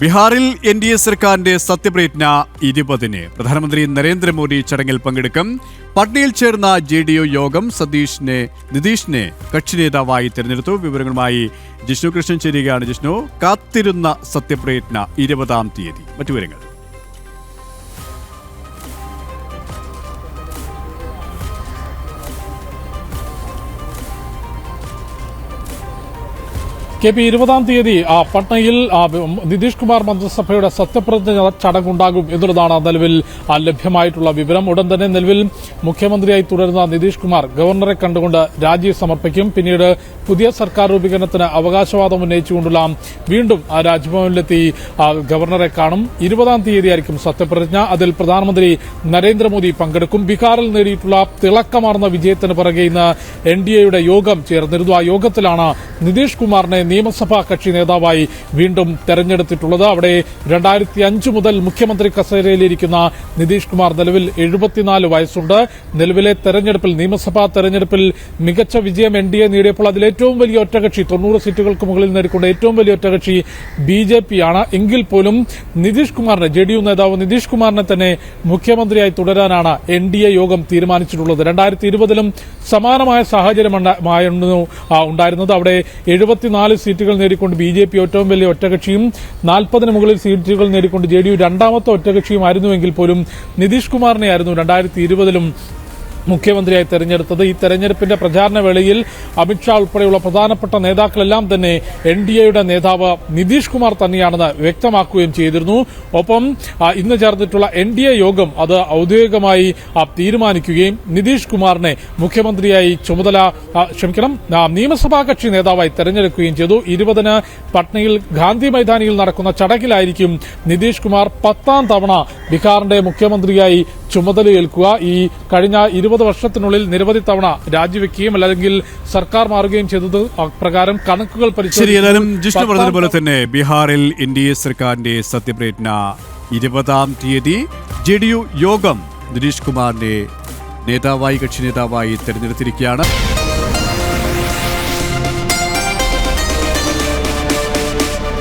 ബീഹാറിൽ N D A സർക്കാരിന്റെ സത്യപ്രതിജ്ഞ ഇരുപതിന് പ്രധാനമന്ത്രി നരേന്ദ്രമോദി ചടങ്ങിൽ പങ്കെടുക്കും. പട്നയിൽ ചേർന്ന ജെ ഡി യു യോഗം സതീഷിനെ നിതീഷിനെ കക്ഷി നേതാവായി തിരഞ്ഞെടുത്തു. വിവരങ്ങളുമായി ജിഷ്ണു കൃഷ്ണൻ ചേരുകയാണ്. ജിഷ്ണു കാത്തിരുന്ന സത്യപ്രതിജ്ഞ ഇരുപതാം തീയതി. മറ്റു വിവരങ്ങൾ. കെ പി ഇരുപതാം തീയതി പട്നയിൽ നിതീഷ് കുമാർ മന്ത്രിസഭയുടെ സത്യപ്രതിജ്ഞ ചടങ്ങുണ്ടാകും എന്നുള്ളതാണ് നിലവിൽ ലഭ്യമായിട്ടുള്ള വിവരം. ഉടൻ തന്നെ നിലവിൽ മുഖ്യമന്ത്രിയായി തുടരുന്ന നിതീഷ് കുമാർ ഗവർണറെ കണ്ടുകൊണ്ട് രാജി സമർപ്പിക്കും. പിന്നീട് പുതിയ സർക്കാർ രൂപീകരണത്തിന് അവകാശവാദം ഉന്നയിച്ചുകൊണ്ടുള്ള വീണ്ടും രാജ്ഭവനിലെത്തി ഗവർണറെ കാണും. ഇരുപതാം തീയതിയായിരിക്കും സത്യപ്രതിജ്ഞ. അതിൽ പ്രധാനമന്ത്രി നരേന്ദ്രമോദി പങ്കെടുക്കും. ബീഹാറിൽ നേടിയിട്ടുള്ള തിളക്കമാർന്ന വിജയത്തിന് പിറകെ ഇന്ന് എൻ യോഗം ചേർന്നിരുന്നു. ആ യോഗത്തിലാണ് നിതീഷ് കുമാറിനെ നിയമസഭാ കക്ഷി നേതാവായി വീണ്ടും തെരഞ്ഞെടുത്തിട്ടുള്ളത്. അവിടെ രണ്ടായിരത്തി അഞ്ച് മുതൽ മുഖ്യമന്ത്രി കസേരയിലിരിക്കുന്ന നിതീഷ് കുമാർ നിലവിൽ എഴുപത്തിനാല് വയസ്സുണ്ട്. നിലവിലെ തെരഞ്ഞെടുപ്പിൽ നിയമസഭാ തെരഞ്ഞെടുപ്പിൽ മികച്ച വിജയം എൻ ഡി എ നേടിയപ്പോൾ അതിൽ ഏറ്റവും വലിയ ഒറ്റകക്ഷി തൊണ്ണൂറ് സീറ്റുകൾക്ക് മുകളിൽ നേടിക്കൊണ്ട് ഏറ്റവും വലിയ ഒറ്റകക്ഷി ബി ജെ പി ആണ്. എങ്കിൽ പോലും നിതീഷ് കുമാറിനെ ജെ ഡി യു നേതാവ് നിതീഷ് കുമാറിനെ തന്നെ മുഖ്യമന്ത്രിയായി തുടരാനാണ് എൻ ഡി എ യോഗം തീരുമാനിച്ചിട്ടുള്ളത്. രണ്ടായിരത്തി ഇരുപതിലും സമാനമായ ആ, ഉണ്ടായിരുന്നത് അവിടെ എഴുപത്തിനാല് സീറ്റുകൾ നേടിക്കൊണ്ട് ബി ജെ പി ഏറ്റവും വലിയ ഒറ്റകക്ഷിയും നാൽപ്പതിന് മുകളിൽ സീറ്റുകൾ നേടിക്കൊണ്ട് ജെ ഡി യു രണ്ടാമത്തെ ഒറ്റകക്ഷിയുമായിരുന്നുവെങ്കിൽ പോലും നിതീഷ് കുമാറിനെയായിരുന്നു രണ്ടായിരത്തി ഇരുപതിലും മുഖ്യമന്ത്രിയായി തെരഞ്ഞെടുത്തത്. ഈ തെരഞ്ഞെടുപ്പിന്റെ പ്രചാരണ വേളയിൽ അമിത്ഷാ ഉൾപ്പെടെയുള്ള പ്രധാനപ്പെട്ട നേതാക്കളെല്ലാം തന്നെ എൻ ഡി എയുടെ നേതാവ് നിതീഷ് കുമാർ തന്നെയാണെന്ന് വ്യക്തമാക്കുകയും ചെയ്തിരുന്നു. ഒപ്പം ഇന്ന് ചേർന്നിട്ടുള്ള എൻ ഡി എ യോഗം അത് ഔദ്യോഗികമായി തീരുമാനിക്കുകയും നിതീഷ് കുമാറിനെ മുഖ്യമന്ത്രിയായി ചുമതല ക്ഷമിക്കണം നിയമസഭാ കക്ഷി നേതാവായി തെരഞ്ഞെടുക്കുകയും ചെയ്തു. ഇരുപതിന് പട്നയിൽ ഗാന്ധി മൈതാനിയിൽ നടക്കുന്ന ചടങ്ങിലായിരിക്കും നിതീഷ് കുമാർ പത്താം തവണ ബീഹാറിന്റെ മുഖ്യമന്ത്രിയായി ചുമതലയേൽക്കുക ഈ കഴിഞ്ഞ ഇരുപത് വർഷത്തിനുള്ളിൽ നിരവധി തവണ രാജിവെക്കുകയും അല്ലെങ്കിൽ സർക്കാർ മാറുകയും ചെയ്തത് പ്രകാരം കണക്കുകൾ പരിശോധിക്കും ജിഷ്ണു പറഞ്ഞതുപോലെ തന്നെ ബീഹാറിൽ എൻ ഡി എ സർക്കാരിന്റെ സത്യപ്രതിജ്ഞ ഇരുപതാം തീയതി. ജെ ഡി യു യോഗം നിതീഷ് കുമാറിനെ നേതാവായി കക്ഷി നേതാവായി തെരഞ്ഞെടുത്തിരിക്കുകയാണ്.